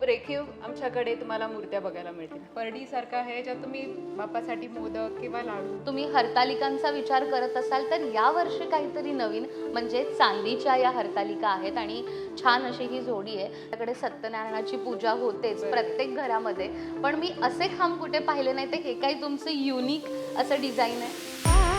खूप रेखीव आमच्याकडे तुम्हाला मूर्त्या बघायला मिळतील. परडीसारखं आहे ज्यात तुम्ही बाप्पासाठी मोदक किंवा लाडू. तुम्ही हरतालिकांचा विचार करत असाल तर या वर्षी काहीतरी नवीन म्हणजे चांदीच्या या हरतालिका आहेत आणि छान अशी ही जोडी आहे. त्याकडे सत्यनारायणाची पूजा होतेच. प्रत्येक घरामध्ये. पण मी असे खांब कुठे पाहिले नाही तर हे काही तुमचं युनिक असं डिझाईन आहे.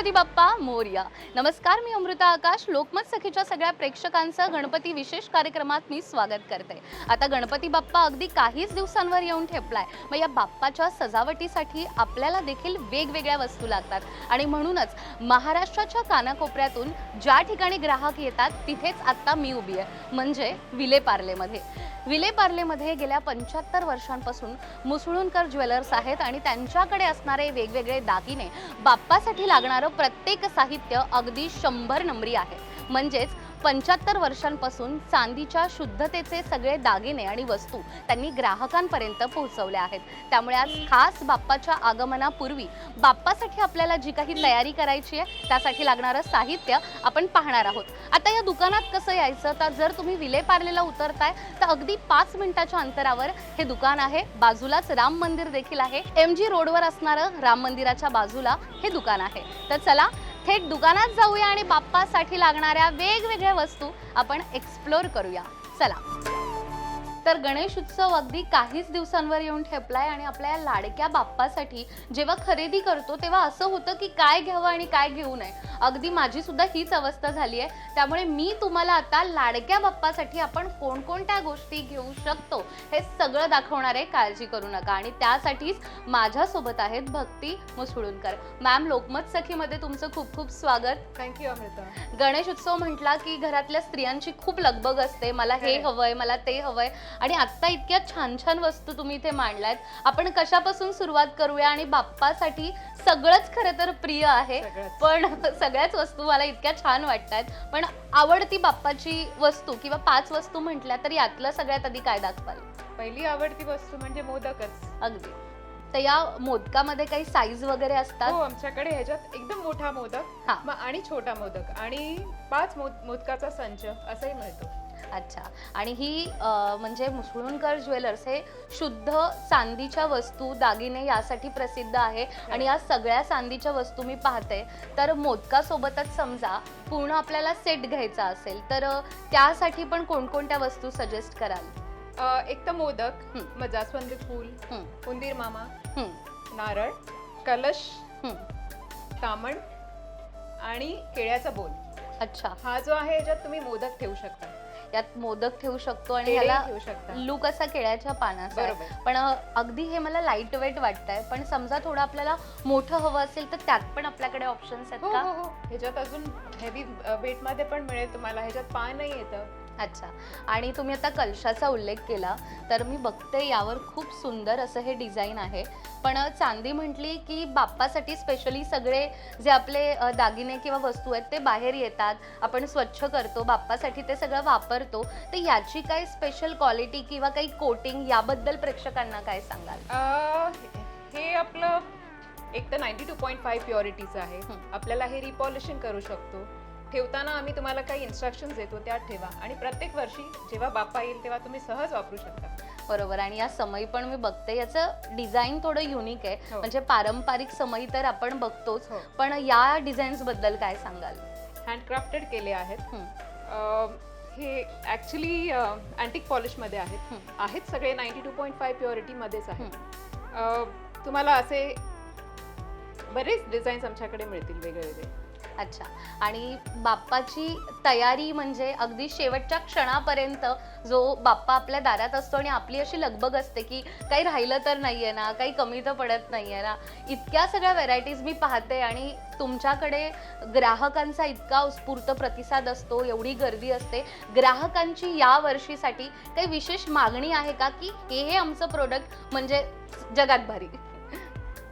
गणपती बाप्पा मोर्या. नमस्कार मी अमृता आकाश. लोकमत सखीच्या सगळ्या प्रेक्षकांचं गणपती विशेष कार्यक्रमात मी स्वागत करते. आता गणपती बाप्पा अगदी काहीच दिवसांवर येऊन ठेपलाय. मग या बाप्पाच्या सजावटीसाठी आपल्याला देखील वेगवेगळ्या वस्तू लागतात. आणि म्हणूनच महाराष्ट्राच्या कानाकोपऱ्यातून ज्या ठिकाणी ग्राहक येतात तिथेच आत्ता मी उभी आहे. म्हणजे विलेपार्लेमध्ये. विलेपार्लेमध्ये गेल्या पंच्याहत्तर वर्षांपासून मुसळुणकर ज्वेलर्स आहेत आणि त्यांच्याकडे असणारे वेगवेगळे दागिने बाप्पासाठी लागणारं प्रत्येक साहित्य अगदी शंभर नंबरी आहे. म्हणजेच पंच्याहत्तर वर्षांपासून चांदीच्या शुद्धतेचे सगळे दागिने आणि वस्तू त्यांनी ग्राहकांपर्यंत पोहोचवल्या आहेत. त्यामुळे आज खास बाप्पाच्या आगमनापूर्वी बाप्पासाठी आपल्याला जी काही तयारी करायची आहे त्यासाठी लागणारं साहित्य आपण पाहणार आहोत. आता या दुकानात कसं यायचं? तर जर तुम्ही विलेपार्लेला उतरताय तर अगदी पाच मिनिटाच्या अंतरावर हे दुकान आहे. बाजूलाच राम मंदिर देखील आहे. एम जी रोडवर असणारं राम मंदिराच्या बाजूला हे दुकान आहे. तर चला थेट दुकानात जाऊया आणि बाप्पासाठी लागणाऱ्या वेगवेगळ्या वस्तू आपण एक्सप्लोर करूया. चला. तर गणेश उत्सव अगदी काहीच दिवसांवर येऊन ठेपलाय आणि आपल्या या लाडक्या बाप्पासाठी जेव्हा खरेदी करतो तेव्हा असं होतं की काय घ्यावं आणि काय घेऊ नये. अगदी माझी सुद्धा हीच अवस्था झाली आहे. त्यामुळे मी तुम्हाला आता लाडक्या बाप्पासाठी आपण कोणकोणत्या गोष्टी घेऊ शकतो हे सगळं दाखवणार आहे. काळजी करू नका. आणि त्यासाठीच माझ्यासोबत आहेत भक्ती मुसळुणकर. मॅम लोकमत सखीमध्ये तुमचं खूप खूप स्वागत. थँक्यू अमृता. गणेश उत्सव म्हटला की घरातल्या स्त्रियांची खूप लगबग असते. मला हे. हवंय मला ते हवंय. आणि आत्ता इतक्या छान छान वस्तू तुम्ही इथे मांडल्यात. आपण कशापासून सुरुवात करूया आणि बाप्पासाठी सगळंच खरं तर प्रिय आहे. पण सगळ्याच वस्तू मला इतक्या छान वाटतात पण आवडती बाप्पाची वस्तू किंवा पाच वस्तू म्हटल्या तर यातलं सगळ्यात आधी काय दाखवाल? पहिली आवडती वस्तू म्हणजे मोदकच. अगदी. तर या मोदकामध्ये काही साईज वगैरे असतात? हो आमच्याकडे ह्याच्यात एकदम मोठा मोदक हा. म- आणि छोटा मोदक आणि पाच मोद- मोदकाचा संच असंही मिळतो. अच्छा. आणि ही अ, म्हणजे मुसळुणकर ज्वेलर्स हे शुद्ध चांदीच्या वस्तू दागिने यासाठी प्रसिद्ध आहे. आणि या सगळ्या चांदीच्या वस्तू मी पाहते. तर मोदकासोबतच समजा पूर्ण आपल्याला सेट घ्यायचा असेल तर अ, त्यासाठी पण कोणकोणत्या वस्तू सजेस्ट कराल? अ, एक तर मोदक हं. मग जास्वंदी फूल हं, उंदीर मामा हं, नारळ कलश हं. तामण आणि केळ्याचा बोल. अच्छा. हा जो आहे याच्यात तुम्ही मोदक ठेवू शकता. यात मोदक ठेवू शकतो आणि केळी ह्याला ठेवू शकता. लुक असा केळ्याच्या पानाचा आहे. बरोबर. पण अ, अगदी हे मला लाइट वेट वाटतंय. पण समजा थोडं आपल्याला मोठं हवं असेल तर त्यात पण आपल्याकडे ऑप्शन्स आहेत हो का? हो हो. ह्याच्यात अजून हेवी वेटमध्ये पण मिळेल तुम्हाला. ह्याच्यात पानही येतं. अच्छा. आणि तुम्ही आता कलशाचा उल्लेख केला तर मी बघते यावर खूप सुंदर असं हे डिझाईन आहे. पण चांदी म्हटली की बाप्पासाठी स्पेशली सगळे जे आपले दागिने किंवा वस्तू आहेत ते बाहेर येतात. आपण स्वच्छ करतो बाप्पासाठी ते सगळं वापरतो. तर याची काय स्पेशल क्वालिटी किंवा काही कोटिंग याबद्दल प्रेक्षकांना काय सांगाल? हे आपलं एक तर नाईन्टी टू पॉईंट फाईव्ह प्युरिटीचं आहे. आपल्याला हे रिपॉलिशिंग करू शकतो. ठेवताना आम्ही तुम्हाला काही इन्स्ट्रक्शन्स देतो त्यात ठेवा. आणि प्रत्येक वर्षी जेव्हा बाप्पा येईल तेव्हा तुम्ही सहज वापरू शकता. बरोबर. आणि या समई पण मी बघते याचं डिझाईन थोडं युनिक आहे. हो. म्हणजे पारंपरिक समई तर आपण बघतोच. हो. पण या डिझाईन्सबद्दल काय सांगाल? हँडक्राफ्टेड केले आहेत. हं. अ, हे ॲक्च्युली अँटिक पॉलिशमध्ये आहेत. हं. आहेत सगळे नाईन्टी टू पॉईंट फाईव्ह प्युरिटीमध्येच आहेत. अ, तुम्हाला असे बरेच डिझाईन्स आमच्याकडे मिळतील वेगळे वेगळे अच्छा. आणि बाप्पाची तयारी म्हणजे अगदी शेवटच्या क्षणापर्यंत जो बाप्पा आपल्या दारात असतो आणि आपली अशी लगबग असते की काही राहिलं तर नाही आहे ना काही कमी तर पडत नाही आहे ना इतक्या सगळ्या व्हेरायटीज मी पाहते आणि तुमच्याकडे ग्राहकांचा इतका उत्स्फूर्त प्रतिसाद असतो एवढी गर्दी असते. ग्राहकांची या वर्षीसाठी काही विशेष मागणी आहे का की हे हे आमचं प्रोडक्ट म्हणजे जगात भारी?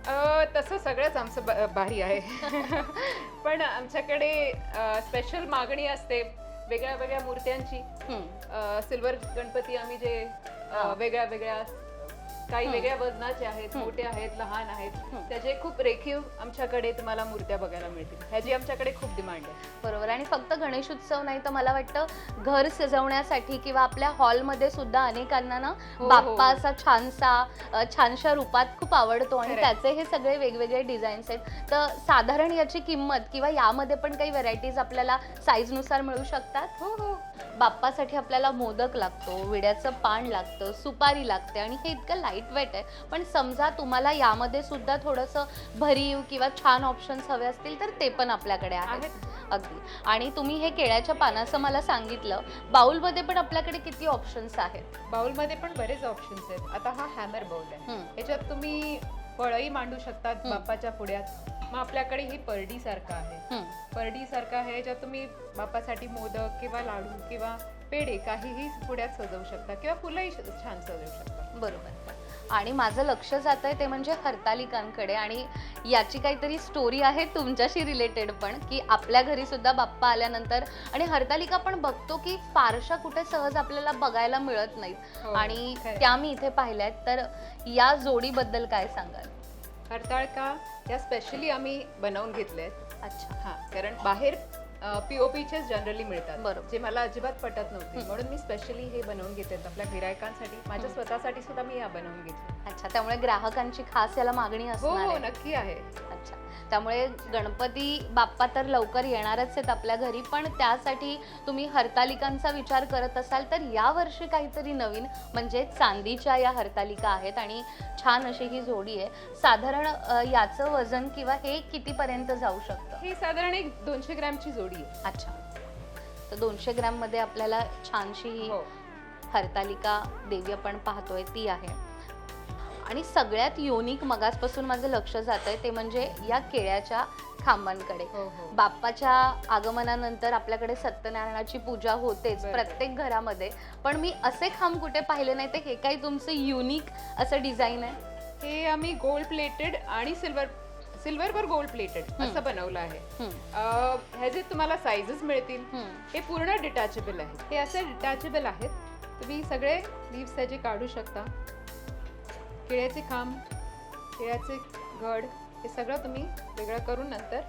अ, तसं सगळंच आमचं ब- भारी आहे पण आमच्याकडे स्पेशल मागणी असते वेगळ्या वेगळ्या मूर्त्यांची. सिल्वर गणपती आम्ही जे अ. वेगळ्या वेगळ्या काही. वेगळ्या वजनाचे आहेत. मोठे आहेत लहान आहेत. त्याचे खूप रेखीव आमच्याकडे तुम्हाला मूर्त्या बघायला मिळतील ह्याची आमच्याकडे खूप डिमांड आहे बरोबर आणि फक्त गणेश उत्सव नाही तर मला वाटतं घर सजवण्यासाठी किंवा आपल्या हॉलमध्ये सुद्धा अनेकांना ना हो, हो. बाप्पा असा छानसा छानशा रूपात खूप आवडतो आणि. त्याचे हे सगळे वेगवेगळे डिझाईन्स आहेत तर साधारण याची किंमत किंवा यामध्ये पण काही व्हरायटीज आपल्याला साईजनुसार मिळू शकतात हो हो बाप्पासाठी आपल्याला मोदक लागतो विड्याचं पान लागतं सुपारी लागते आणि हे इतकं लाइट वेट आहे. पण समजा तुम्हाला यामध्ये सुद्धा थोडंसं भरीव किंवा छान ऑप्शन्स हवे असतील तर ते पण आपल्याकडे आहेत. अगदी. आणि तुम्ही हे केळ्याच्या पानाचं मला सांगितलं बाउलमध्ये पण आपल्याकडे किती ऑप्शन्स आहेत? बाउलमध्ये पण बरेच ऑप्शन्स आहेत. आता हा हॅमर बाउल आहे. याच्यात तुम्ही फळही मांडू शकतात. बाप्पाच्या पुढ्यात. मग आपल्याकडे ही परडी सारखं आहे. परडी सारखं आहे याच्यात तुम्ही बाप्पासाठी मोदक किंवा लाडू किंवा पेढे काहीही पुढ्यात सजवू शकता किंवा फुलंही छान सजवू शकता. बरोबर. आणि माझं लक्ष जात आहे ते म्हणजे हरतालिकांकडे. आणि याची काहीतरी स्टोरी आहे तुमच्याशी रिलेटेड पण की आपल्या घरी सुद्धा बाप्पा आल्यानंतर आणि हरतालिका पण बघतो की फारशा कुठे सहज आपल्याला बघायला मिळत नाहीत. हो, आणि खरं. त्या मी इथे पाहिल्या आहेत तर या जोडीबद्दल काय सांगाल? हरताळका या स्पेशली आम्ही बनवून घेतले आहेत अच्छा. हा कारण बाहेर पीओपीचेच जनरली मिळतात. बरोबर. जे मला अजिबात पटत नव्हते. म्हणून मी स्पेशली हे बनवून घेते आपल्या गिरायकांसाठी. माझ्या. स्वतःसाठी सुद्धा मी या बनवून घेतली अच्छा त्यामुळे ग्राहकांची खास याला मागणी असणार हो नक्की आहे. अच्छा त्यामुळे गणपती बाप्पा तर लवकर येणारच आहेत आपल्या घरी पण त्यासाठी तुम्ही हरतालिकांचा विचार करत असाल तर या वर्षी काहीतरी नवीन म्हणजे चांदीच्या या हरतालिका आहेत आणि छान अशी ही जोडी आहे. साधारण याचं वजन किंवा हे कितीपर्यंत जाऊ शकतं? ही साधारण एक दोनशे ग्रॅमची जोडी आहे अच्छा. तर दोनशे ग्रॅममध्ये आपल्याला छानशी ही. हो हरतालिका देवी आपण पाहतोय ती आहे. आणि सगळ्यात युनिक मगासपासून माझं लक्ष जात आहे ते म्हणजे या केळ्याच्या खांबांकडे. हो हो. बाप्पाच्या आगमनानंतर आपल्याकडे सत्यनारायणाची पूजा होतेच बरोबर. प्रत्येक घरामध्ये. पण मी असे खांब कुठे पाहिले नाही ते हे काही तुमचं युनिक असं डिझाईन आहे? हे आम्ही गोल्ड प्लेटेड आणि सिल्वर सिल्वरवर गोल्ड प्लेटेड. असं बनवलं आहे. अं, ह्याचे तुम्हाला साईजेस मिळतील. हे पूर्ण डिटॅचेबल आहे हे असे डिटॅचेबल आहेत. तुम्ही सगळे लीव्स त्याचे काढू शकता. केळ्याचे खांब केळ्याचे घड हे सगळं तुम्ही वेगळं करून नंतर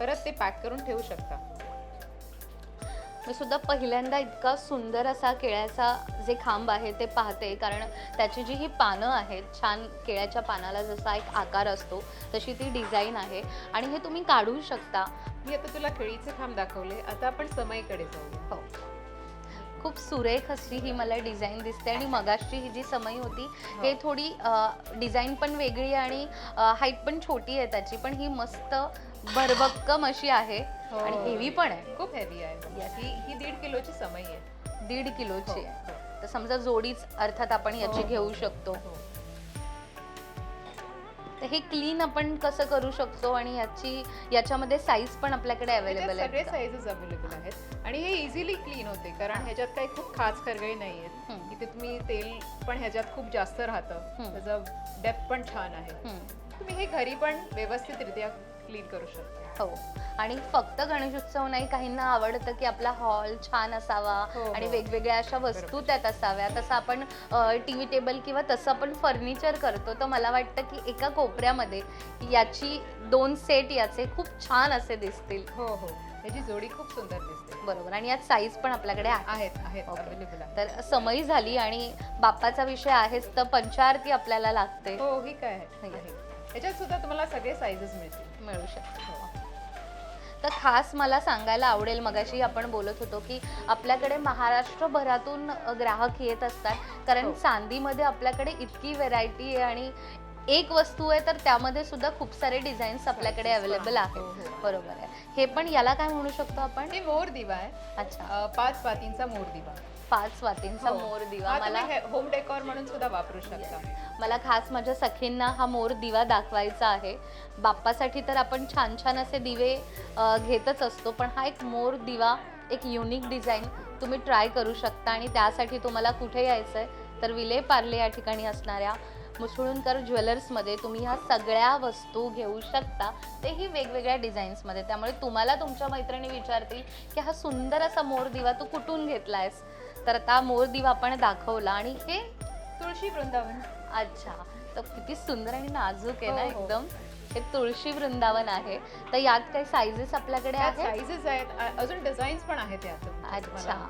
परत ते पॅक करून ठेवू शकता. मी सुद्धा पहिल्यांदा इतका सुंदर असा केळ्याचा जे खांब आहे ते पाहते कारण त्याची जी ही पानं आहेत छान केळ्याच्या पानाला जसा एक आकार असतो तशी ती डिझाईन आहे. आणि हे तुम्ही काढू शकता. मी आता तुला केळीचे खांब दाखवले आता आपण समईकडे जाऊया. हो. खूप सुरेख अशी ही मला डिझाईन दिसते आणि मगाशी ही जी समई होती हे. थोडी डिझाईन पण वेगळी आहे आणि हाईट पण छोटी आहे त्याची पण ही मस्त भरभक्कम अशी आहे हो. आणि हेवी पण आहे खूप हेवी आहे Yes. ही ही दीड किलोची समई आहे दीड किलोची हो, आहे हो. तर समजा जोडीच अर्थात आपण याची हो, घेऊ हो, शकतो हो. तर हे क्लीन आपण कसं करू शकतो आणि याची याच्यामध्ये साईज पण आपल्याकडे त्याच्यात अवेलेबल सगळे आहे साईजेस अवेलेबल आहेत आणि हे इझिली क्लीन होते कारण ह्याच्यात काही खूप खास खरगळी नाही आहेत हम्म. इथे तुम्ही तेल पण ह्याच्यात खूप जास्त राहतं. त्याचं डेप्थ पण छान आहे. तुम्ही हे घरी पण व्यवस्थितरित्या क्लीन करू शकता. हो. आणि फक्त गणेशोत्सव नाही काहींना आवडतं की आपला हॉल छान असावा हो, आणि हो. वेगवेगळ्या अशा वस्तू त्यात असाव्या तसं आपण टीव्ही टेबल किंवा तसं आपण फर्निचर करतो तर मला वाटतं की एका कोपऱ्यामध्ये याची दोन सेट याचे खूप छान असे दिसतील. हो हो. याची जोडी खूप सुंदर दिसते. बरोबर. आणि यात साईज पण आपल्याकडे आहे. आहेत आहेत. Okay. अवेलेबल आहे तर समयी झाली आणि बाप्पाचा विषय आहेच तर पंचारती आपल्याला लागते. हो ही काय आहे. याच्यात सुद्धा तुम्हाला सगळे साईजेस मिळतील. मिळू शकते तर खास मला सांगायला आवडेल मगाशी आपण बोलत होतो की आपल्याकडे महाराष्ट्रभरातून ग्राहक येत असतात. कारण हो. चांदीमध्ये आपल्याकडे इतकी व्हेरायटी आहे आणि एक वस्तू आहे तर त्यामध्ये सुद्धा खूप सारे डिझाईन्स आपल्याकडे अवेलेबल. आहेत. हो, हो. बरोबर आहे. हे पण याला काय म्हणू शकतो आपण? हे मोर दिवा आहे. अच्छा. पाच पातींचा मोर दिवा. पाच वातींचा हो. मोर दिवा मला होम डेकोर म्हणून सुद्धा वापरू शकता. मला खास माझ्या सखींना हा मोर दिवा दाखवायचा आहे. बाप्पासाठी तर आपण छान छान असे दिवे घेतच असतो पण हा एक मोर दिवा एक युनिक डिझाईन तुम्ही ट्राय करू शकता आणि त्यासाठी तुम्हाला कुठे यायचं आहे तर विले पार्ले या ठिकाणी असणाऱ्या मुसळुणकर ज्वेलर्समध्ये तुम्ही ह्या सगळ्या वस्तू घेऊ शकता. तेही वेगवेगळ्या डिझाईन्समध्ये त्यामुळे तुम्हाला तुमच्या मैत्रिणी विचारतील की हा सुंदर असा मोर दिवा तू कुठून घेतलायस? तर आता मोर दिवा आपण दाखवला आणि हे तुळशी वृंदावन. अच्छा. तर किती सुंदर आणि नाजूक आहे ना हो, हो. एकदम. हे तुळशी वृंदावन आहे. तर यात काही साईजेस आपल्याकडे त्यात आहेत? साईजेस आहेत. अ- अजून डिझाईन्स पण आहेत यात. अच्छा.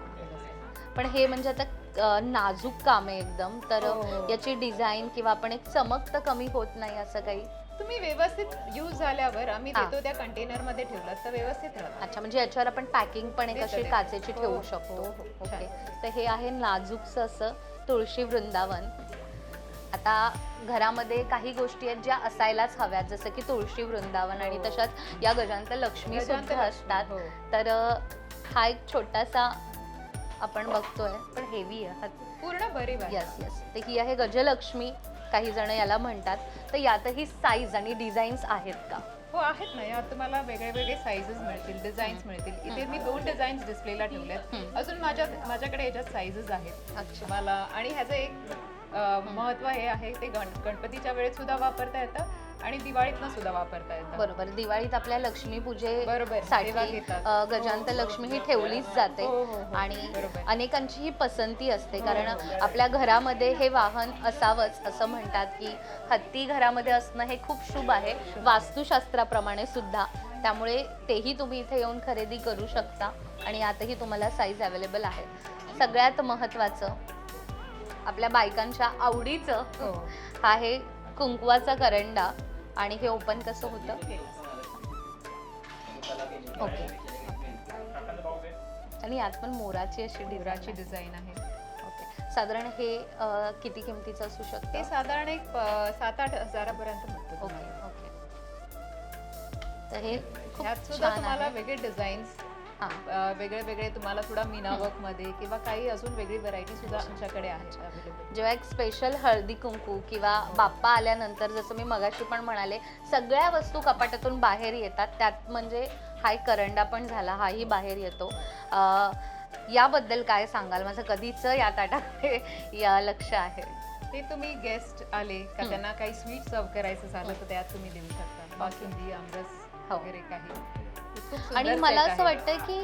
पण हे म्हणजे आता अ, नाजूक काम आहे एकदम. तर हो. याची डिझाईन किंवा आपण एक चमक तर कमी होत नाही असं काही? तुम्ही व्यवस्थित यूज झाल्यावर आम्ही हा. देतो त्या कंटेनरमध्ये ठेवलं तर व्यवस्थित राहतं अच्छा म्हणजे याच्यावर आपण पॅकिंग पण एक अशी. काचेची हो, ठेवू हो, शकतो हो, हो. ओके छान. तर हे आहे नाजूकचं असं तुळशी वृंदावन आता घरामध्ये काही गोष्टी आहेत ज्या असायलाच हव्यात जसं की तुळशी वृंदावन आणि हो. तशाच या गजांत लक्ष्मी सुद्धा लक्ष्मी, असतात हो. तर अ, हा एक छोटासा आपण बघतोय पण हेवी आहे पूर्ण भरीव आहे यस यस तर ही आहे गजलक्ष्मी काही जण याला म्हणतात तर यातही साईज आणि डिझाईन्स आहेत का? हो आहेत ना. यात तुम्हाला वेगळे वेगळे साईजेस मिळतील डिझाईन्स मिळतील. इथे मी दोन डिझाईन्स डिस्प्लेला ठेवल्यात. अजून माझ्या माझ्याकडे याच्यात साईजेस आहेत. तुम्हाला आणि ह्याचं एक महत्त्व हे आहे ते गण गणपतीच्या वेळेत सुद्धा वापरता येतं. आणि दिवाळीतनं सुद्धा वापरता येतं. बरोबर. दिवाळीत आपल्या लक्ष्मी पूजे बरोबर, साठी तेव्हा घेतात. अ, गजांत हो, हो, लक्ष्मी ही हो. ठेवलीच जाते. हो, हो, हो. आणि बरोबर. अनेकांची ही पसंती असते. कारण. आपल्या घरामध्ये हे वाहन असावंच असं म्हणतात की हत्ती घरामध्ये असणं हे खूप शुभ आहे. वास्तुशास्त्राप्रमाणे सुद्धा. त्यामुळे तेही तुम्ही इथे येऊन खरेदी करू शकता. आणि यातही तुम्हाला साईज अवेलेबल आहे. सगळ्यात महत्त्वाचं आपल्या बायकांच्या आवडीचं हो. आहे कुंकवाचा करंडा. आणि हे ओपन कसं होतं? ओके. आणि यात पण मोराची अशी डिवराची डिझाची डिझाईन आहे. ओके. साधारण हे किती किमतीचं असू शकतं? ते साधारण एक सात आठ हजारापर्यंत ओके. ओके. तर हे खूप सुद्धा तुम्हाला वेगळे डिझाईन्स हां वेगळे वेगळे तुम्हाला थोडा मीना वर्कमध्ये किंवा काही अजून वेगळी व्हरायटी सुद्धा आमच्याकडे आहे जेव्हा एक स्पेशल हळदी कुंकू किंवा बाप्पा आल्यानंतर जसं मी मगाशी पण म्हणाले सगळ्या वस्तू कपाटातून बाहेर येतात. त्यात म्हणजे हा एक करंडा पण झाला हाही बाहेर येतो. अं, याबद्दल काय सांगाल? माझं कधीच या ताटाकडे या लक्ष आहे. ते तुम्ही गेस्ट आले का. त्यांना काही स्वीट सर्व करायचं झालं तर त्यात तुम्ही देऊ शकता. बासुंदी आमरस हो. वगैरे काही. आणि मला. असं वाटतं की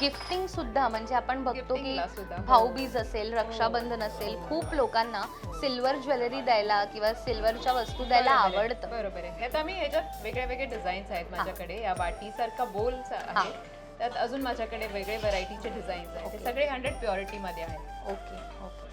गिफ्टिंग सुद्धा म्हणजे आपण बघतो की हो. भाऊबीज असेल रक्षाबंधन असेल खूप लोकांना सिल्वर ज्वेलरी द्यायला किंवा सिल्वरच्या वस्तू द्यायला आवडतं. बरोबर आहे. आम्ही वेगळे वेगळे डिझाईन्स आहेत माझ्याकडे. या वाटी सारखा बोल आहे. त्यात अजून माझ्याकडे वेगळे व्हरायटीचे डिझाईन्स आहेत. सगळे हंड्रेड प्युरिटी मध्ये आहेत. Okay okay.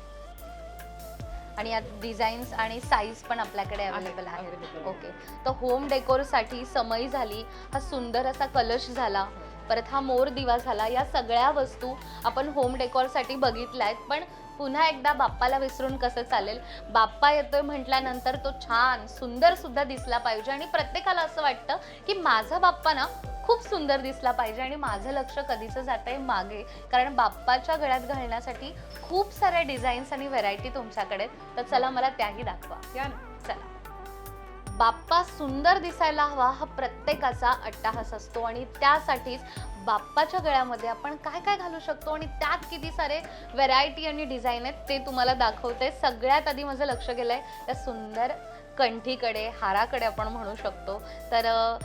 आणि यात डिझाईन्स आणि साईज पण आपल्याकडे अवेलेबल आहे. ओके तर होम डेकोरसाठी समय झाली हा सुंदर असा कलश झाला परत हा मोर दिवा झाला या सगळ्या वस्तू आपण होम डेकोरसाठी बघितल्या आहेत. पण पुन्हा एकदा बाप्पाला विसरून कसं चालेल? बाप्पा येतोय म्हटल्यानंतर तो छान सुंदर सुद्धा दिसला पाहिजे. आणि प्रत्येकाला असं वाटतं की माझा बाप्पा ना खूप सुंदर दिसला पाहिजे आणि माझं लक्ष कधीच जात आहे मागे. कारण बाप्पाच्या गळ्यात घालण्यासाठी खूप साऱ्या डिझाईन्स आणि व्हेरायटी तुमच्याकडे. तर चला मला त्याही दाखवा. या ना. चला. बाप्पा सुंदर दिसायला हवा हा प्रत्येकाचा अट्टाहास असतो आणि त्यासाठीच बाप्पाच्या गळ्यामध्ये आपण काय काय घालू शकतो आणि त्यात किती सारे व्हेरायटी आणि डिझाईन आहेत ते तुम्हाला दाखवते. सगळ्यात आधी माझं लक्ष गेलंय त्या सुंदर कंठीकडे हाराकडे आपण म्हणू शकतो. तर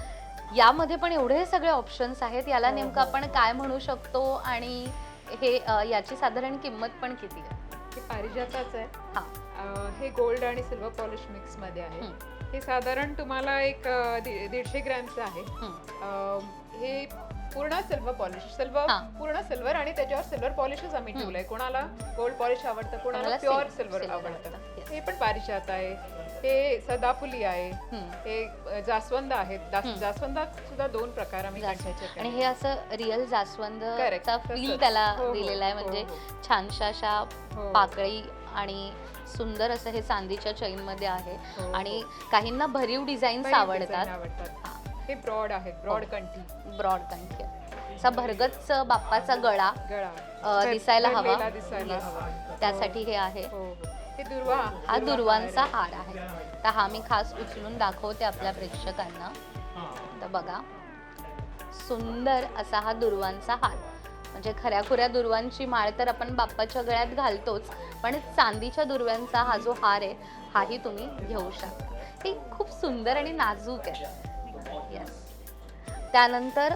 यामध्ये पण एवढे सगळे ऑप्शन्स आहेत. याला हो, नेमकं हो, आपण. काय म्हणू शकतो आणि हे याची साधारण किंमत पण किती आहे? हे पारिजाताच आहे. हा. हे गोल्ड आणि सिल्वर पॉलिश मिक्समध्ये आहे. हे साधारण तुम्हाला एक दीडशे ग्रॅमचं आहे. हे पूर्ण सिल्वर पॉलिश सिल्वर. पूर्ण सिल्वर आणि त्याच्यावर सिल्वर पॉलिशच आम्ही. ठेवलंय. कोणाला गोल्ड पॉलिश आवडतं कोणाला प्युअर सिल्वर आवडतं. हे पण पारिजात आहे. हे सदाफुली आहे. हे जास्वंद आहेत जास-. जास्वंदात सुद्धा दोन प्रकार आम्ही जास्वंद. आणि. हे असं रिअल Correct. जास्वंदचा फील तसंच. त्याला हो, हो, दिलेला आहे हो, म्हणजे हो. छानशा अशा हो. पाकळी आणि सुंदर असं हे चांदीच्या चैनमध्ये आहे हो, आणि काहींना भरीव डिझाईन्स design आवडतात हे ब्रॉड आहेत ब्रॉड. कंठी ब्रॉड कंठी असा भरगच बाप्पाचा गळा गळा अ, दिसायला हवा भरलेला दिसायला Yes. हवा त्यासाठी हे आहे हो हो हे दुर्वा. हा दुर्वांचा हार आहे. तर हा मी खास उचलून दाखवते आपल्या प्रेक्षकांना. तर बघा. सुंदर असा हा दुर्वांचा हार. म्हणजे खऱ्या खुऱ्या दुर्वांची माळ तर आपण बाप्पाच्या गळ्यात घालतोच पण चांदीच्या दुर्व्यांचा हा जो हार आहे हाही तुम्ही घेऊ शकता. हे खूप सुंदर आणि नाजूक आहे. येस त्यानंतर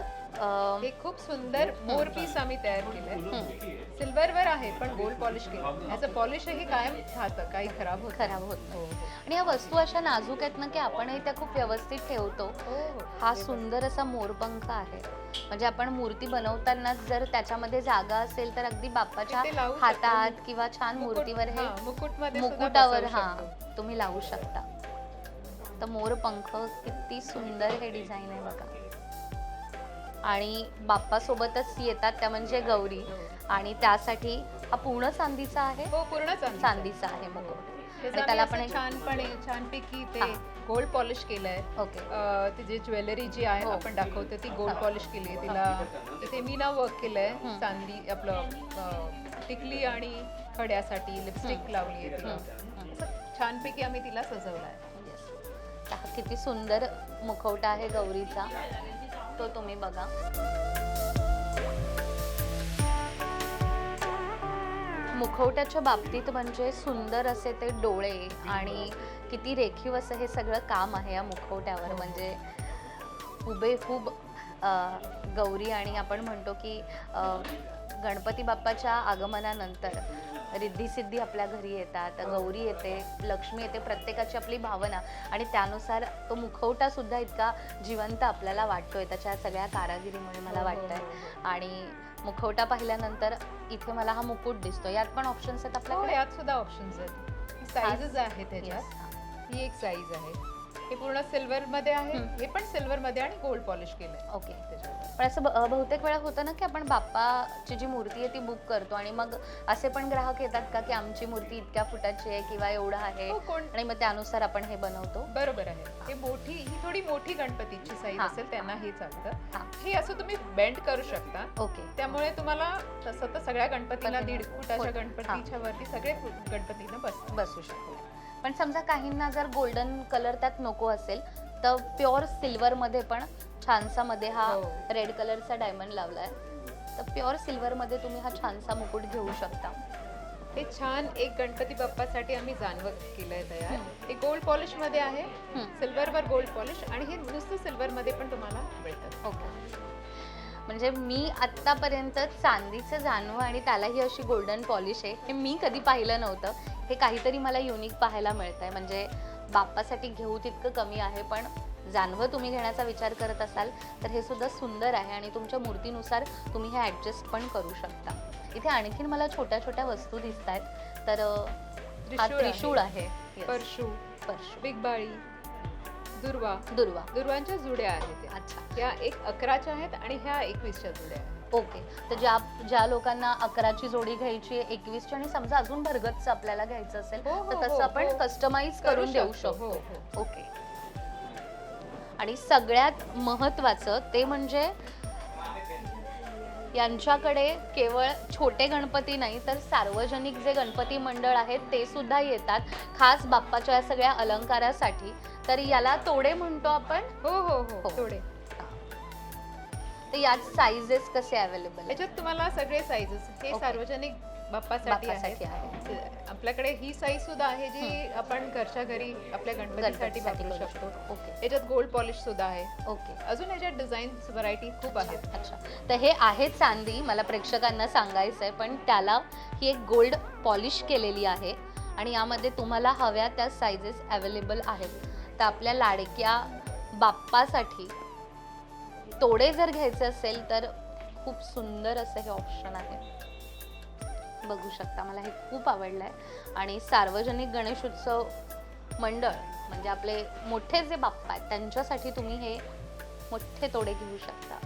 हे खूप सुंदर मोर पीस आम्ही तयार केलंय सिल्वरवर आहे पण गोल्ड पॉलिश केलं. याचं पॉलिशही कायम राहतं काही खराब होत खराब होत. आणि या वस्तू अशा नाजूक आहेत ना की आपणही त्या खूप व्यवस्थित ठेवतो. हो, हो. हा सुंदर असा मोरपंख आहे. म्हणजे आपण मूर्ती बनवताना जर त्याच्यामध्ये जागा असेल तर अगदी बाप्पाच्या. हातात किंवा छान मूर्तीवर हे मुकुटावर हा. तुम्ही लावू शकता. तर मोरपंख किती सुंदर हे डिझाईन आहे बघा. आणि बाप्पा सोबतच येतात त्या म्हणजे गौरी. आणि त्यासाठी हा पूर्ण चांदीचा आहे. हो पूर्ण चांदी चांदीचा आहे मुकुट त्याचं आणि त्याला एक- छानपणे छानपैकी ते हा. गोल्ड पॉलिश केलंय. ओके. अं, ती जी ज्वेलरी जी आहे हो. आपण दाखवतो ती गोल्ड हा. पॉलिश केली आहे तिला. इथे मीना वर्क केलंय हं. चांदी आपलं टिकली आणि खड्यासाठी लिपस्टिक हं. लावली आहे तिला. हं. छानपैकी आम्ही तिला सजवलाय. हा किती सुंदर मुखवटा आहे गौरीचा. तो तुम्ही बघा. मुखवट्याच्या बाबतीत म्हणजे सुंदर असे ते डोळे आणि किती रेखीव असं हे सगळं काम आहे या मुखवट्यावर. म्हणजे हुबेहूब गौरी आणि आपण म्हणतो की गणपती बाप्पाच्या आगमनानंतर रिद्धी सिद्धी आपल्या घरी येतात गौरी येते लक्ष्मी येते प्रत्येकाची आपली भावना. आणि त्यानुसार तो मुखवटा सुद्धा इतका जिवंत आपल्याला वाटतोय त्याच्या सगळ्या कारागिरीमुळे मला हो, हो, वाटतंय. हो, हो. आणि मुखवटा पाहिल्यानंतर इथे मला हा मुकुट दिसतो यात पण ऑप्शन्स आहेत हो आपल्याकडे? यात सुद्धा ऑप्शन्स आहेत. साईजेस आहेत त्याच्यात हा. ही एक साईज आहे. हे पूर्ण सिल्वर मध्ये आहे. हं. हे पण सिल्वर मध्ये आणि गोल्ड पॉलिश केलंय. ओके. पण असं ब- बहुतेक वेळा होतं ना की आपण बाप्पाची जी मूर्ती आहे ती बुक करतो आणि मग असे पण ग्राहक येतात का की आमची मूर्ती इतक्या फुटाची आहे किंवा एवढं आहे हो कोण? आणि मग त्यानुसार आपण हे बनवतो? बरोबर आहे. हे मोठी ही थोडी मोठी गणपतीची साईज हा. असेल त्यांना हे चालतं. हा. हे असं तुम्ही बेंड करू शकता. ओके. त्यामुळे तुम्हाला तसं तर सगळ्या गणपतीला दीड फुटाच्या फुट. गणपतीच्या वरती सगळे फुट गणपतीनं बसतात बसू शकतो. पण समजा काहींना जर गोल्डन कलर त्यात नको असेल तर प्युअर सिल्वर मध्ये पण छानसा मध्ये हा हो. रेड कलरचा डायमंड लावलाय तर प्युअर सिल्वर मध्ये तुम्ही हा छानसा मुकुट घेऊ शकता हे छान एक गणपती बाप्पासाठी आम्ही जानवं केलंय तयार हं. हे गोल्ड पॉलिशमध्ये आहे हं. सिल्वरवर गोल्ड पॉलिश आणि हे नुसतं सिल्वर मध्ये पण तुम्हाला मिळतं ओके म्हणजे मी आत्तापर्यंत चांदीचं जानवं आणि त्यालाही अशी गोल्डन पॉलिश आहे हे मी कधी पाहिलं नव्हतं. हे काहीतरी मला युनिक पाहायला मिळतंय. म्हणजे बाप्पासाठी घेऊ तितकं कमी आहे पण जानवं तुम्ही घेण्याचा विचार करत असाल तर हे सुद्धा सुंदर आहे आणि तुमच्या मूर्तीनुसार तुम्ही हे ॲडजस्ट पण करू शकता. इथे आणखीन मला छोट्या छोट्या वस्तू दिसत आहेत तर हा त्रिशूळ आहे. परशू. परशू बिगबाळी दुर्वा. दुर्वा. दुर्वांच्या जुड्या आहेत या. अच्छा. या एक अकराच्या आहेत आणि ह्या एकवीसच्या जुड्या आहेत. ओके. तर ज्या ज्या लोकांना अकराची जोडी घ्यायची आहे एकवीसची आणि समजा अजून भरगतचं आपल्याला घ्यायचं असेल हो, हो, तर तसं हो, आपण हो. कस्टमाइज करू करून देऊ शकतो, हो, ओके. आणि सगळ्यात महत्वाचं ते म्हणजे यांच्याकडे केवळ छोटे गणपती नाही तर सार्वजनिक जे गणपती मंडळ आहेत ते सुद्धा येतात. खास बाप्पाच्या या सगळ्या अलंकारासाठी. तर याला तोडे म्हणतो आपण? हो हो हो. हो. थोडे तर यात साईजेस कसे अवेलेबल याच्यात तुम्हाला सगळे साईजेस हे. सार्वजनिक बाप्पासाठी बाप्पासाठी आहेत. आहे आपल्याकडे ही साईज सुद्धा आहे जी आपण घरच्या घरी आपल्या गणपतीसाठी वापरू शकतो. ओके. याच्यात गोल्ड पॉलिश सुद्धा आहे. ओके. अजून याच्यात डिझाईन व्हरायटी खूप आहेत. अच्छा. तर हे आहे चांदी मला प्रेक्षकांना सांगायचं आहे पण त्याला ही एक गोल्ड पॉलिश केलेली आहे आणि यामध्ये तुम्हाला हव्या त्या साईजेस अवेलेबल आहेत. तर आपल्या लाडक्या बाप्पासाठी तोडे जर घ्यायचे असेल तर खूप सुंदर असं हे ऑप्शन आहे. बघू शकता. मला हे खूप आवडलं आहे आणि सार्वजनिक गणेशोत्सव मंडळ म्हणजे आपले मोठे जे बाप्पा आहेत त्यांच्यासाठी तुम्ही हे मोठे तोडे घेऊ शकता.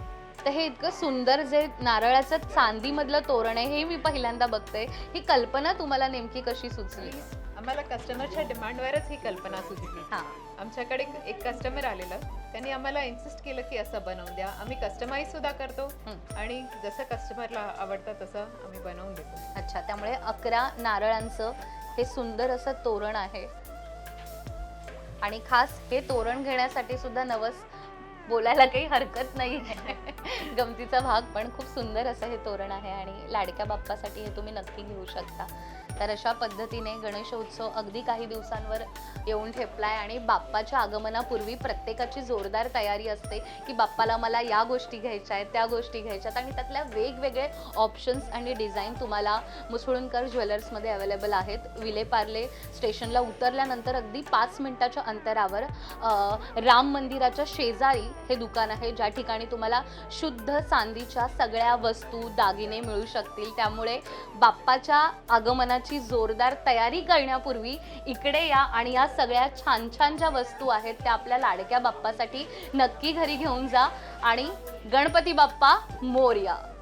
तर हे इतकं सुंदर जे नारळाचं चांदीमधलं तोरण आहे हे मी पहिल्यांदा बघते. ही कल्पना तुम्हाला नेमकी कशी सुचली? आम्हाला कस्टमरच्या डिमांडवरच ही कल्पना सुचली. हां. आमच्याकडे एक कस्टमर आलेलं. त्यांनी आम्हाला इन्सिस्ट केलं की असं बनवून द्या. आम्ही कस्टमाइज सुद्धा करतो. आणि जसं कस्टमरला आवडतं तसं आम्ही बनवून देतो. अच्छा त्यामुळे अकरा नारळांचं हे सुंदर असं तोरण आहे. आणि खास हे तोरण घेण्यासाठी सुद्धा नवस बोलायला काही हरकत नाही. गमतीचा भाग पण खूप सुंदर असं हे तोरण आहे आणि लाडक्या बाप्पासाठी हे तुम्ही नक्की घेऊ शकता. तर अशा पद्धतीने गणेशोत्सव अगदी काही दिवसांवर येऊन ठेपलाय आणि बाप्पाच्या आगमनापूर्वी प्रत्येकाची जोरदार तयारी असते की बाप्पाला मला या गोष्टी घ्यायच्या आहेत त्या गोष्टी घ्यायच्या आहेत आणि त्यातल्या वेगवेगळे ऑप्शन्स आणि डिझाईन तुम्हाला मुसळुणकर ज्वेलर्समध्ये अवेलेबल आहेत. विलेपार्ले स्टेशनला उतरल्यानंतर अगदी पाच मिनिटाच्या अंतरावर राम मंदिराच्या शेजारी हे दुकान आहे. ज्या ठिकाणी तुम्हाला शुद्ध चांदीच्या सगळ्या वस्तू दागिने मिळू शकतील. त्यामुळे बाप्पाच्या आगमनाची जोरदार तयारी करण्यापूर्वी इकडे या आणि या सगळ्या छान छान ज्या वस्तू आहेत त्या आपल्या लाडक्या बाप्पासाठी नक्की घरी घेऊन जा. आणि गणपती बाप्पा मोर्या.